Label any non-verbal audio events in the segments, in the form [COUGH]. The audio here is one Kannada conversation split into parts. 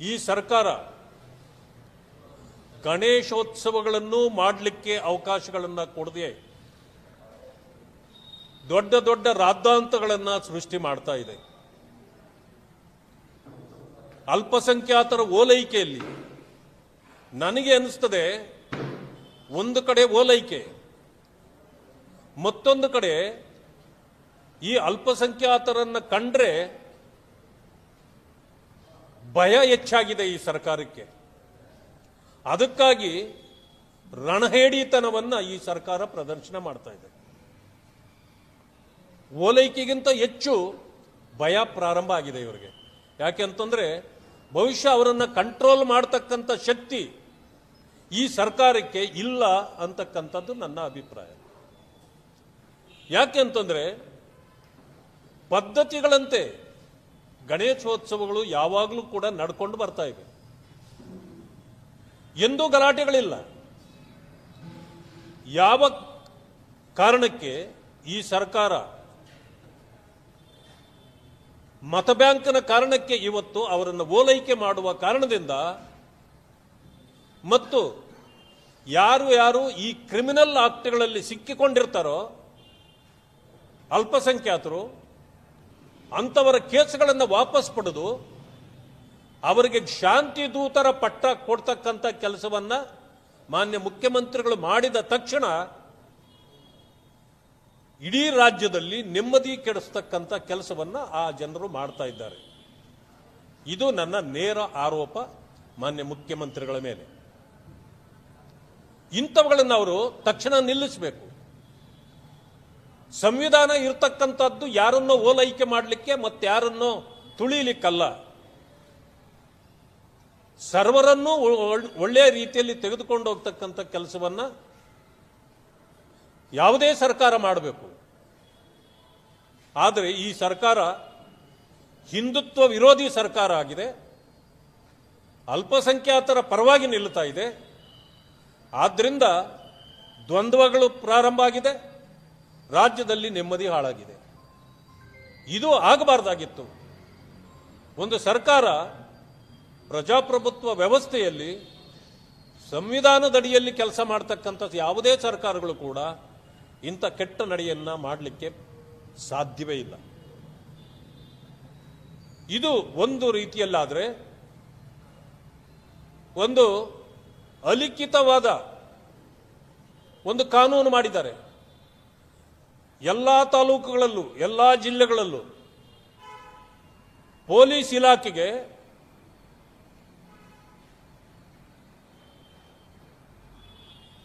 ಈ ಸರ್ಕಾರ ಗಣೇಶೋತ್ಸವಗಳನ್ನು ಮಾಡಲಿಕ್ಕೆ ಅವಕಾಶಗಳನ್ನು ಕೊಡದೆ ದೊಡ್ಡ ದೊಡ್ಡ ರಾದ್ದಾಂತಗಳನ್ನು ಸೃಷ್ಟಿ ಮಾಡ್ತಾ ಇದೆ. ಅಲ್ಪಸಂಖ್ಯಾತರ ಓಲೈಕೆಯಲ್ಲಿ ನನಗೆ ಅನಿಸ್ತದೆ ಒಂದು ಕಡೆ ಓಲೈಕೆ, ಮತ್ತೊಂದು ಕಡೆ ಈ ಅಲ್ಪಸಂಖ್ಯಾತರನ್ನು ಕಂಡ್ರೆ ಭಯ ಹೆಚ್ಚಾಗಿದೆ ಈ ಸರ್ಕಾರಕ್ಕೆ. ಅದಕ್ಕಾಗಿ ರಣಹೇಡಿತನವನ್ನ ಈ ಸರ್ಕಾರ ಪ್ರದರ್ಶನ ಮಾಡ್ತಾ ಇದೆ. ಓಲೈಕೆಗಿಂತ ಹೆಚ್ಚು ಭಯ ಪ್ರಾರಂಭ ಆಗಿದೆ ಇವರಿಗೆ. ಯಾಕೆ ಅಂತಂದರೆ ಭವಿಷ್ಯ ಅವರನ್ನು ಕಂಟ್ರೋಲ್ ಮಾಡತಕ್ಕಂಥ ಶಕ್ತಿ ಈ ಸರ್ಕಾರಕ್ಕೆ ಇಲ್ಲ ಅಂತಕ್ಕಂಥದ್ದು ನನ್ನ ಅಭಿಪ್ರಾಯ. ಯಾಕೆ ಅಂತಂದರೆ ಪದ್ಧತಿಗಳಂತೆ ಗಣೇಶೋತ್ಸವಗಳು ಯಾವಾಗಲೂ ಕೂಡ ನಡ್ಕೊಂಡು ಬರ್ತಾ ಇವೆ. ಎಂದೂ ಗಲಾಟೆಗಳಿಲ್ಲ. ಯಾವ ಕಾರಣಕ್ಕೆ ಈ ಸರ್ಕಾರ ಮತ ಬ್ಯಾಂಕ್ನ ಕಾರಣಕ್ಕೆ ಇವತ್ತು ಅವರನ್ನು ಓಲೈಕೆ ಮಾಡುವ ಕಾರಣದಿಂದ ಮತ್ತು ಯಾರು ಯಾರು ಈ ಕ್ರಿಮಿನಲ್ ಆಕ್ಟ್ಗಳಲ್ಲಿ ಸಿಕ್ಕಿಕೊಂಡಿರ್ತಾರೋ ಅಲ್ಪಸಂಖ್ಯಾತರು ಅಂಥವರ ಕೇಸ್ಗಳನ್ನು ವಾಪಸ್ ಪಡೆದು ಅವರಿಗೆ ಶಾಂತಿ ದೂತರ ಪಟ್ಟ ಕೊಡ್ತಕ್ಕಂಥ ಕೆಲಸವನ್ನ ಮಾನ್ಯ ಮುಖ್ಯಮಂತ್ರಿಗಳು ಮಾಡಿದ ತಕ್ಷಣ ಇಡೀ ರಾಜ್ಯದಲ್ಲಿ ನೆಮ್ಮದಿ ಕೆಡಿಸ್ತಕ್ಕಂಥ ಕೆಲಸವನ್ನು ಆ ಜನರು ಮಾಡ್ತಾ ಇದ್ದಾರೆ. ಇದು ನನ್ನ ನೇರ ಆರೋಪ ಮಾನ್ಯ ಮುಖ್ಯಮಂತ್ರಿಗಳ ಮೇಲೆ. ಇಂಥವುಗಳನ್ನು ಅವರು ತಕ್ಷಣ ನಿಲ್ಲಿಸಬೇಕು. ಸಂವಿಧಾನ ಇರತಕ್ಕಂಥದ್ದು ಯಾರನ್ನೋ ಓಲೈಕೆ ಮಾಡಲಿಕ್ಕೆ ಮತ್ತೆ ಯಾರನ್ನೋ ತುಳಿಲಿಕ್ಕಲ್ಲ. ಸರ್ವರನ್ನೂ ಒಳ್ಳೆ ಒಳ್ಳೆಯ ರೀತಿಯಲ್ಲಿ ತೆಗೆದುಕೊಂಡು ಹೋಗ್ತಕ್ಕಂಥ ಕೆಲಸವನ್ನ ಯಾವುದೇ ಸರ್ಕಾರ ಮಾಡಬೇಕು. ಆದರೆ ಈ ಸರ್ಕಾರ ಹಿಂದುತ್ವ ವಿರೋಧಿ ಸರ್ಕಾರ ಆಗಿದೆ. ಅಲ್ಪಸಂಖ್ಯಾತರ ಪರವಾಗಿ ನಿಲ್ಲುತ್ತಾ ಇದೆ. ಆದ್ದರಿಂದ ದ್ವಂದ್ವಗಳು ಪ್ರಾರಂಭ ಆಗಿದೆ. ರಾಜ್ಯದಲ್ಲಿ ನೆಮ್ಮದಿ ಹಾಳಾಗಿದೆ. ಇದು ಆಗಬಾರ್ದಾಗಿತ್ತು. ಒಂದು ಸರ್ಕಾರ ಪ್ರಜಾಪ್ರಭುತ್ವ ವ್ಯವಸ್ಥೆಯಲ್ಲಿ ಸಂವಿಧಾನದಡಿಯಲ್ಲಿ ಕೆಲಸ ಮಾಡ್ತಕ್ಕಂಥ ಯಾವುದೇ ಸರ್ಕಾರಗಳು ಕೂಡ ಇಂಥ ಕೆಟ್ಟ ನಡೆಯನ್ನು ಮಾಡಲಿಕ್ಕೆ ಸಾಧ್ಯವೇ ಇಲ್ಲ. ಇದು ಒಂದು ರೀತಿಯಲ್ಲಾದರೆ ಒಂದು ಅಲಿಖಿತವಾದ ಒಂದು ಕಾನೂನು ಮಾಡಿದ್ದಾರೆ. ಎಲ್ಲ ತಾಲೂಕುಗಳಲ್ಲೂ, ಎಲ್ಲ ಜಿಲ್ಲೆಗಳಲ್ಲೂ ಪೊಲೀಸ್ ಇಲಾಖೆಗೆ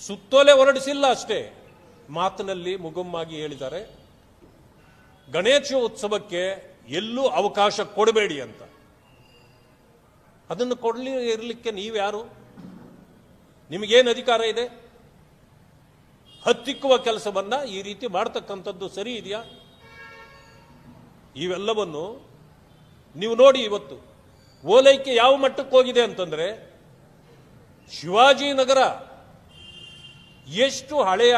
ಸುತ್ತೋಲೆ ಹೊರಡಿಸಿಲ್ಲ ಅಷ್ಟೇ. ಮಾತಿನಲ್ಲಿ ಮುಗುಮ್ಮಾಗಿ ಹೇಳಿದ್ದಾರೆ ಗಣೇಶ ಉತ್ಸವಕ್ಕೆ ಎಲ್ಲೂ ಅವಕಾಶ ಕೊಡಬೇಡಿ ಅಂತ. ಅದನ್ನು ಕೊಡಲಿ ಇರಲಿಕ್ಕೆ ನೀವ್ಯಾರು? ನಿಮಗೇನು ಅಧಿಕಾರ ಇದೆ? ಹತ್ತಿಕ್ಕುವ ಕೆಲಸವನ್ನು ಈ ರೀತಿ ಮಾಡ್ತಕ್ಕಂಥದ್ದು ಸರಿ ಇದೆಯಾ? ಇವೆಲ್ಲವನ್ನು ನೀವು ನೋಡಿ ಇವತ್ತು. ಓಲೈಕೆ ಯಾವ ಮಟ್ಟಕ್ಕೆ ಹೋಗಿದೆ ಅಂತಂದರೆ ಶಿವಾಜಿನಗರ ಎಷ್ಟು ಹಳೆಯ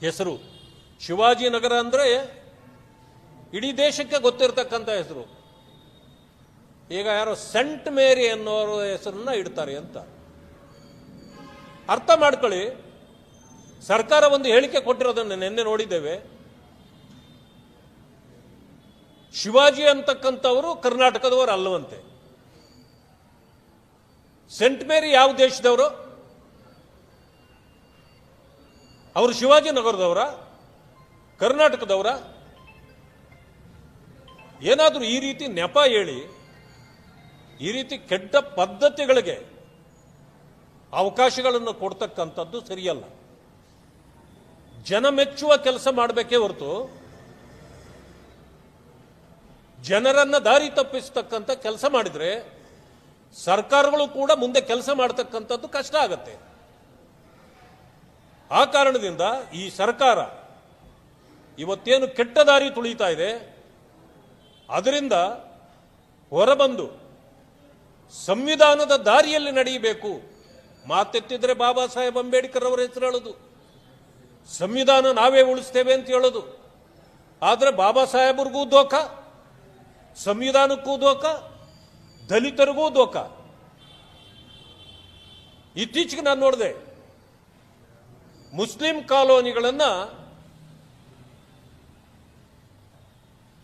ಹೆಸರು. ಶಿವಾಜಿನಗರ ಅಂದರೆ ಇಡೀ ದೇಶಕ್ಕೆ ಗೊತ್ತಿರತಕ್ಕಂಥ ಹೆಸರು. ಈಗ ಯಾರೋ ಸೆಂಟ್ ಮೇರಿ ಅನ್ನೋರ ಹೆಸರನ್ನ ಇಡ್ತಾರೆ ಅಂತ. ಅರ್ಥ ಮಾಡ್ಕೊಳ್ಳಿ. ಸರ್ಕಾರ ಒಂದು ಹೇಳಿಕೆ ಕೊಟ್ಟಿರೋದನ್ನು ನಿನ್ನೆ ನೋಡಿದ್ದೇವೆ. ಶಿವಾಜಿ ಅಂತಕ್ಕಂಥವರು ಕರ್ನಾಟಕದವರು ಅಲ್ಲವಂತೆ. ಸೆಂಟ್ ಮೇರಿ ಯಾವ ದೇಶದವರು? ಅವರು ಶಿವಾಜಿನಗರದವರ ಕರ್ನಾಟಕದವರ? ಏನಾದರೂ ಈ ರೀತಿ ನೆಪ ಹೇಳಿ, ಈ ರೀತಿ ಕೆಟ್ಟ ಪದ್ಧತಿಗಳಿಗೆ ಅವಕಾಶಗಳನ್ನು ಕೊಡ್ತಕ್ಕಂಥದ್ದು ಸರಿಯಲ್ಲ. ಜನ ಮೆಚ್ಚುವ ಕೆಲಸ ಮಾಡಬೇಕೇ ಹೊರತು ಜನರನ್ನ ದಾರಿ ತಪ್ಪಿಸ್ತಕ್ಕಂಥ ಕೆಲಸ ಮಾಡಿದ್ರೆ ಸರ್ಕಾರಗಳು ಕೂಡ ಮುಂದೆ ಕೆಲಸ ಮಾಡತಕ್ಕಂಥದ್ದು ಕಷ್ಟ ಆಗತ್ತೆ. ಆ ಕಾರಣದಿಂದ ಈ ಸರ್ಕಾರ ಇವತ್ತೇನು ಕೆಟ್ಟ ದಾರಿ ತುಳಿತಾ ಇದೆ, ಅದರಿಂದ ಹೊರಬಂದು ಸಂವಿಧಾನದ ದಾರಿಯಲ್ಲಿ ನಡೆಯಬೇಕು. ಮಾತೆತ್ತಿದ್ರೆ ಬಾಬಾ ಸಾಹೇಬ್ ಅಂಬೇಡ್ಕರ್ ಅವರ ಹೆಸರು ಹೇಳೋದು. ಸಂವಿಧಾನ ನಾವೇ ಉಳಿಸ್ತೇವೆ ಅಂತ ಹೇಳೋದು. ಆದರೆ ಬಾಬಾ ಸಾಹೇಬ್ರಿಗೂ ದೋಖ, ಸಂವಿಧಾನಕ್ಕೂ ದೋಖ, ದಲಿತರಿಗೂ ದೋಖ. ಇತ್ತೀಚೆಗೆ ನಾನು ನೋಡಿದೆ, ಮುಸ್ಲಿಂ ಕಾಲೋನಿಗಳನ್ನು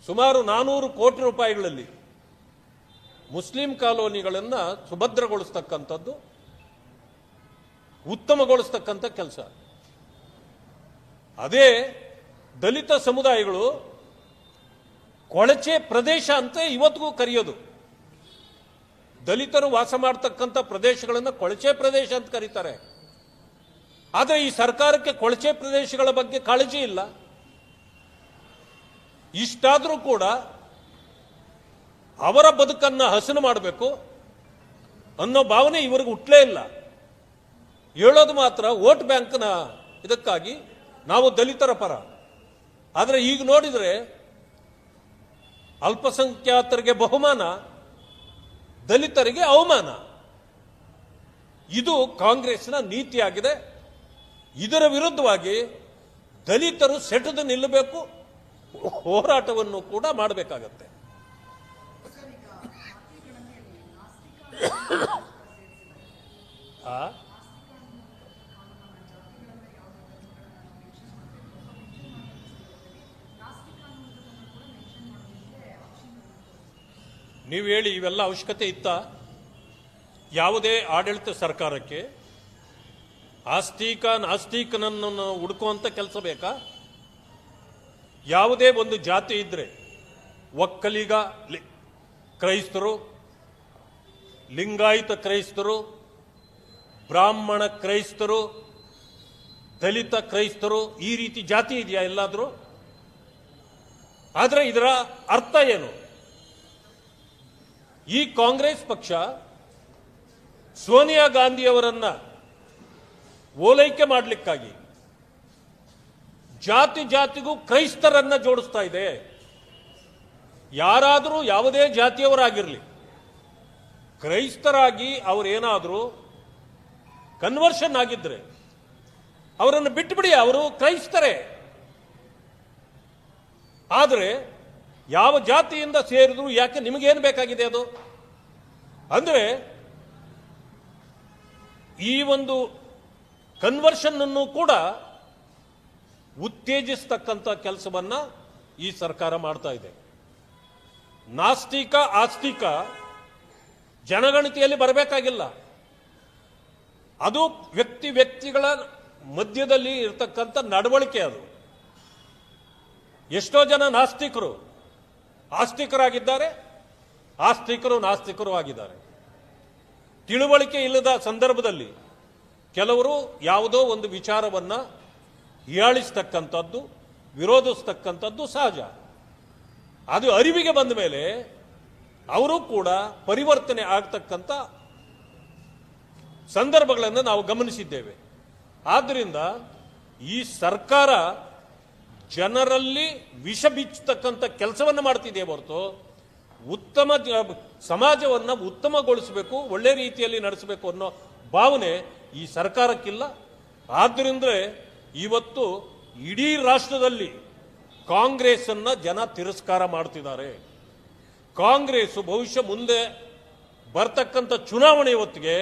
ಸುಮಾರು ನಾನೂರು ಕೋಟಿ ರೂಪಾಯಿಗಳಲ್ಲಿ ಮುಸ್ಲಿಂ ಕಾಲೋನಿಗಳನ್ನು ಸುಭದ್ರಗೊಳಿಸ್ತಕ್ಕಂಥದ್ದು, ಉತ್ತಮಗೊಳಿಸ್ತಕ್ಕಂಥ ಕೆಲಸ. ಅದೇ ದಲಿತ ಸಮುದಾಯಗಳು ಕೊಳಚೆ ಪ್ರದೇಶ ಅಂತ ಇವತ್ತಿಗೂ ಕರೆಯೋದು. ದಲಿತರು ವಾಸ ಮಾಡ್ತಕ್ಕಂಥ ಪ್ರದೇಶಗಳನ್ನು ಕೊಳಚೆ ಪ್ರದೇಶ ಅಂತ ಕರೀತಾರೆ. ಆದರೆ ಈ ಸರ್ಕಾರಕ್ಕೆ ಕೊಳಚೆ ಪ್ರದೇಶಗಳ ಬಗ್ಗೆ ಕಾಳಜಿ ಇಲ್ಲ. ಇಷ್ಟಾದರೂ ಕೂಡ ಅವರ ಬದುಕನ್ನು ಹಸನು ಮಾಡಬೇಕು. ಅನ್ನೋ ಭಾವನೆ ಇವರಿಗೆ ಹುಟ್ಟಲೇ ಇಲ್ಲ. ಹೇಳೋದು ಮಾತ್ರ ವೋಟ್ ಬ್ಯಾಂಕ್ನ ಇದಕ್ಕಾಗಿ ನಾವು ದಲಿತರ ಪರ. ಆದರೆ ಈಗ ನೋಡಿದರೆ ಅಲ್ಪಸಂಖ್ಯಾತರಿಗೆ ಬಹುಮಾನ ದಲಿತರಿಗೆ ಅವಮಾನ. ಇದು ಕಾಂಗ್ರೆಸ್ನ ನೀತಿಯಾಗಿದೆ. ಇದರ ವಿರುದ್ಧವಾಗಿ ದಲಿತರು ಸೆಟದು ನಿಲ್ಲಬೇಕು ಹೋರಾಟವನ್ನು ಕೂಡ ಮಾಡಬೇಕಾಗತ್ತೆ. [COUGHS] ಆ? ನೀವು ಹೇಳಿ ಇವೆಲ್ಲ ಅವಶ್ಯಕತೆ ಇತ್ತ? ಯಾವುದೇ ಆಡಳಿತ ಸರ್ಕಾರಕ್ಕೆ ಆಸ್ತಿಕ, ನಾಸ್ತಿಕನನ್ನು ಹುಡುಕುವಂಥ ಕೆಲಸ ಬೇಕಾ? ಯಾವುದೇ ಒಂದು ಜಾತಿ ಇದ್ದರೆ ಒಕ್ಕಲಿಗ ಕ್ರೈಸ್ತರು, ಲಿಂಗಾಯತ ಕ್ರೈಸ್ತರು, ಬ್ರಾಹ್ಮಣ ಕ್ರೈಸ್ತರು, ದಲಿತ ಕ್ರೈಸ್ತರು ಈ ರೀತಿ ಜಾತಿ ಇದೆಯಾ ಎಲ್ಲಾದರೂ? ಆದರೆ ಇದರ ಅರ್ಥ ಏನು? ಈ ಕಾಂಗ್ರೆಸ್ ಪಕ್ಷ ಸೋನಿಯಾ ಗಾಂಧಿಯವರನ್ನ ಓಲೈಕೆ ಮಾಡಲಿಕ್ಕಾಗಿ ಜಾತಿ ಜಾತಿಗೂ ಕ್ರೈಸ್ತರನ್ನ ಜೋಡಿಸ್ತಾ ಇದೆ. ಯಾರಾದರೂ ಯಾವುದೇ ಜಾತಿಯವರಾಗಿರಲಿ, ಕ್ರೈಸ್ತರಾಗಿ ಅವರೇನಾದರೂ ಕನ್ವರ್ಷನ್ ಆಗಿದ್ರೆ ಅವರನ್ನು ಬಿಟ್ಟುಬಿಡಿ ಅವರು ಕ್ರೈಸ್ತರೇ. ಆದರೆ ಯಾವ ಜಾತಿಯಿಂದ ಸೇರಿದ್ರು ಯಾಕೆ ನಿಮಗೇನು ಬೇಕಾಗಿದೆ ಅದು? ಅಂದರೆ ಈ ಒಂದು ಕನ್ವರ್ಷನ್ ಅನ್ನು ಕೂಡ ಉತ್ತೇಜಿಸ್ತಕ್ಕಂಥ ಕೆಲಸವನ್ನ ಈ ಸರ್ಕಾರ ಮಾಡ್ತಾ ಇದೆ. ನಾಸ್ತಿಕ, ಆಸ್ತಿಕ ಜನಗಣತಿಯಲ್ಲಿ ಬರಬೇಕಾಗಿಲ್ಲ. ಅದು ವ್ಯಕ್ತಿ ವ್ಯಕ್ತಿಗಳ ಮಧ್ಯದಲ್ಲಿ ಇರತಕ್ಕಂಥ ನಡವಳಿಕೆ ಅದು. ಎಷ್ಟೋ ಜನ ನಾಸ್ತಿಕರು ಆಸ್ತಿಕರಾಗಿದ್ದಾರೆ, ಆಸ್ತಿಕರು ನಾಸ್ತಿಕರು ಆಗಿದ್ದಾರೆ. ತಿಳುವಳಿಕೆ ಇಲ್ಲದ ಸಂದರ್ಭದಲ್ಲಿ ಕೆಲವರು ಯಾವುದೋ ಒಂದು ವಿಚಾರವನ್ನ ಹೀಯಾಳಿಸ್ತಕ್ಕಂಥದ್ದು ವಿರೋಧಿಸ್ತಕ್ಕಂಥದ್ದು ಸಹಜ. ಅದು ಅರಿವಿಗೆ ಬಂದ ಮೇಲೆ ಅವರು ಕೂಡ ಪರಿವರ್ತನೆ ಆಗ್ತಕ್ಕಂಥ ಸಂದರ್ಭಗಳನ್ನು ನಾವು ಗಮನಿಸಿದ್ದೇವೆ. ಆದ್ದರಿಂದ ಈ ಸರ್ಕಾರ ಜನರಲ್ಲಿ ವಿಷ ಬಿಚ್ಚತಕ್ಕಂಥ ಕೆಲಸವನ್ನು ಮಾಡ್ತಿದೆ ಹೊರತು ಉತ್ತಮ ಸಮಾಜವನ್ನು ಉತ್ತಮಗೊಳಿಸಬೇಕು, ಒಳ್ಳೆ ರೀತಿಯಲ್ಲಿ ನಡೆಸಬೇಕು ಅನ್ನೋ ಭಾವನೆ ಈ ಸರ್ಕಾರಕ್ಕಿಲ್ಲ. ಆದ್ದರಿಂದ ಇವತ್ತು ಇಡೀ ರಾಷ್ಟ್ರದಲ್ಲಿ ಕಾಂಗ್ರೆಸ್ಸನ್ನು ಜನ ತಿರಸ್ಕಾರ ಮಾಡ್ತಿದ್ದಾರೆ. ಕಾಂಗ್ರೆಸ್ ಭವಿಷ್ಯ ಮುಂದೆ ಬರ್ತಕ್ಕಂಥ ಚುನಾವಣೆ ಹೊತ್ತಿಗೆ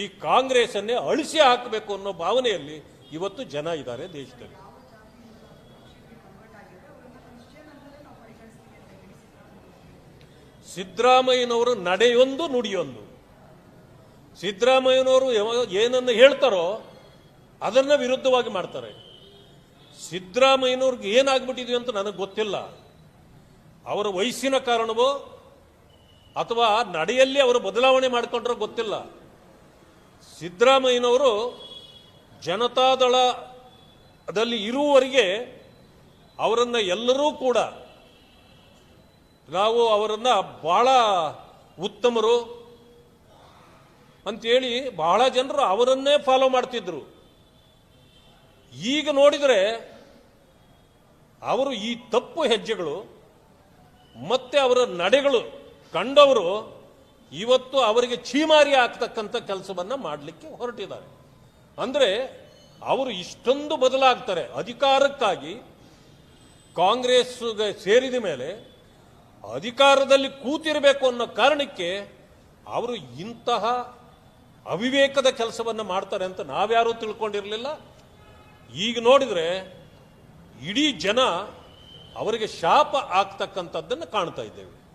ಈ ಕಾಂಗ್ರೆಸ್ ಅನ್ನೇ ಅಳಿಸಿ ಹಾಕಬೇಕು ಅನ್ನೋ ಭಾವನೆಯಲ್ಲಿ ಇವತ್ತು ಜನ ಇದ್ದಾರೆ ದೇಶದಲ್ಲಿ. ಸಿದ್ದರಾಮಯ್ಯನವರು ನಡೆಯೊಂದು ನುಡಿಯೊಂದು. ಸಿದ್ದರಾಮಯ್ಯನವರು ಏನನ್ನು ಹೇಳ್ತಾರೋ ಅದನ್ನ ವಿರುದ್ಧವಾಗಿ ಮಾಡ್ತಾರೆ. ಸಿದ್ದರಾಮಯ್ಯನವ್ರಿಗೆ ಏನಾಗ್ಬಿಟ್ಟಿದ್ವಿ ಅಂತ ನನಗೆ ಗೊತ್ತಿಲ್ಲ. ಅವರ ವಯಸ್ಸಿನ ಕಾರಣವೋ ಅಥವಾ ನಡೆಯಲ್ಲಿ ಅವರು ಬದಲಾವಣೆ ಮಾಡಿಕೊಂಡ್ರೋ ಗೊತ್ತಿಲ್ಲ. ಸಿದ್ದರಾಮಯ್ಯನವರು ಜನತಾದಳದಲ್ಲಿ ಇರುವವರಿಗೆ ಅವರನ್ನು ಎಲ್ಲರೂ ಕೂಡ ನಾವು ಅವರನ್ನ ಬಹಳ ಉತ್ತಮರು ಅಂತೇಳಿ ಬಹಳ ಜನರು ಅವರನ್ನೇ ಫಾಲೋ ಮಾಡ್ತಿದ್ರು. ಈಗ ನೋಡಿದರೆ ಅವರು ಈ ತಪ್ಪು ಹೆಜ್ಜೆಗಳು ಮತ್ತೆ ಅವರ ನಡೆಗಳು ಕಂಡವರು ಇವತ್ತು ಅವರಿಗೆ ಛೀಮಾರಿ ಆಗ್ತಕ್ಕಂಥ ಕೆಲಸವನ್ನ ಮಾಡಲಿಕ್ಕೆ ಹೊರಟಿದ್ದಾರೆ. ಅಂದ್ರೆ ಅವರು ಇಷ್ಟೊಂದು ಬದಲಾಗ್ತಾರೆ ಅಧಿಕಾರಕ್ಕಾಗಿ ಕಾಂಗ್ರೆಸ್ಗೆ ಸೇರಿದ ಮೇಲೆ ಅಧಿಕಾರದಲ್ಲಿ ಕೂತಿರಬೇಕು ಅನ್ನೋ ಕಾರಣಕ್ಕೆ ಅವರು ಇಂತಹ ಅವಿವೇಕದ ಕೆಲಸವನ್ನು ಮಾಡ್ತಾರೆ ಅಂತ ನಾವ್ಯಾರೂ ತಿಳ್ಕೊಂಡಿರಲಿಲ್ಲ. ಈಗ ನೋಡಿದರೆ ಇಡೀ ಜನ ಅವರಿಗೆ ಶಾಪ ಆಗ್ತಕ್ಕಂಥದ್ದನ್ನು ಕಾಣ್ತಾ ಇದ್ದೇವೆ.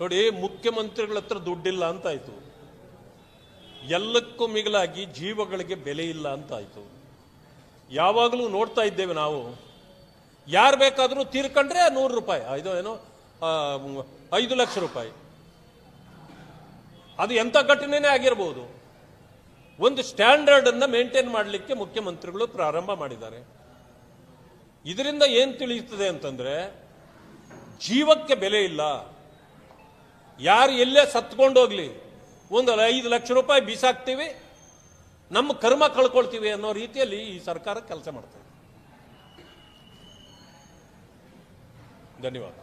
ನೋಡಿ, ಮುಖ್ಯಮಂತ್ರಿಗಳ ಹತ್ರ ದುಡ್ಡಿಲ್ಲ ಅಂತಾಯ್ತು. ಎಲ್ಲಕ್ಕೂ ಮಿಗಿಲಾಗಿ ಜೀವಗಳಿಗೆ ಬೆಲೆ ಇಲ್ಲ ಅಂತಾಯ್ತು. ಯಾವಾಗಲೂ ನೋಡ್ತಾ ಇದ್ದೇವೆ ನಾವು. ಯಾರು ಬೇಕಾದರೂ ತೀರ್ಕೊಂಡ್ರೆ ನೂರು ರೂಪಾಯಿ ಇದು ಏನೋ ಐದು ಲಕ್ಷ ರೂಪಾಯಿ. ಅದು ಎಂಥ ಘಟನೆನೇ ಆಗಿರಬಹುದು ಒಂದು ಸ್ಟ್ಯಾಂಡರ್ಡ್ ಅನ್ನ ಮೇಂಟೈನ್ ಮಾಡಲಿಕ್ಕೆ ಮುಖ್ಯಮಂತ್ರಿಗಳು ಪ್ರಾರಂಭ ಮಾಡಿದ್ದಾರೆ. ಇದರಿಂದ ಏನು ತಿಳಿಯುತ್ತದೆ ಅಂತಂದ್ರೆ, ಜೀವಕ್ಕೆ ಬೆಲೆ ಇಲ್ಲ. ಯಾರು ಎಲ್ಲೇ ಸತ್ಕೊಂಡೋಗ್ಲಿ ಒಂದು ಐದು ಲಕ್ಷ ರೂಪಾಯಿ ಬೀಸಾಕ್ತೀವಿ, ನಮ್ಮ ಕರ್ಮ ಕಳ್ಕೊಳ್ತೀವಿ ಅನ್ನೋ ರೀತಿಯಲ್ಲಿ ಈ ಸರ್ಕಾರ ಕೆಲಸ ಮಾಡ್ತದೆ. ಧನ್ಯವಾದ.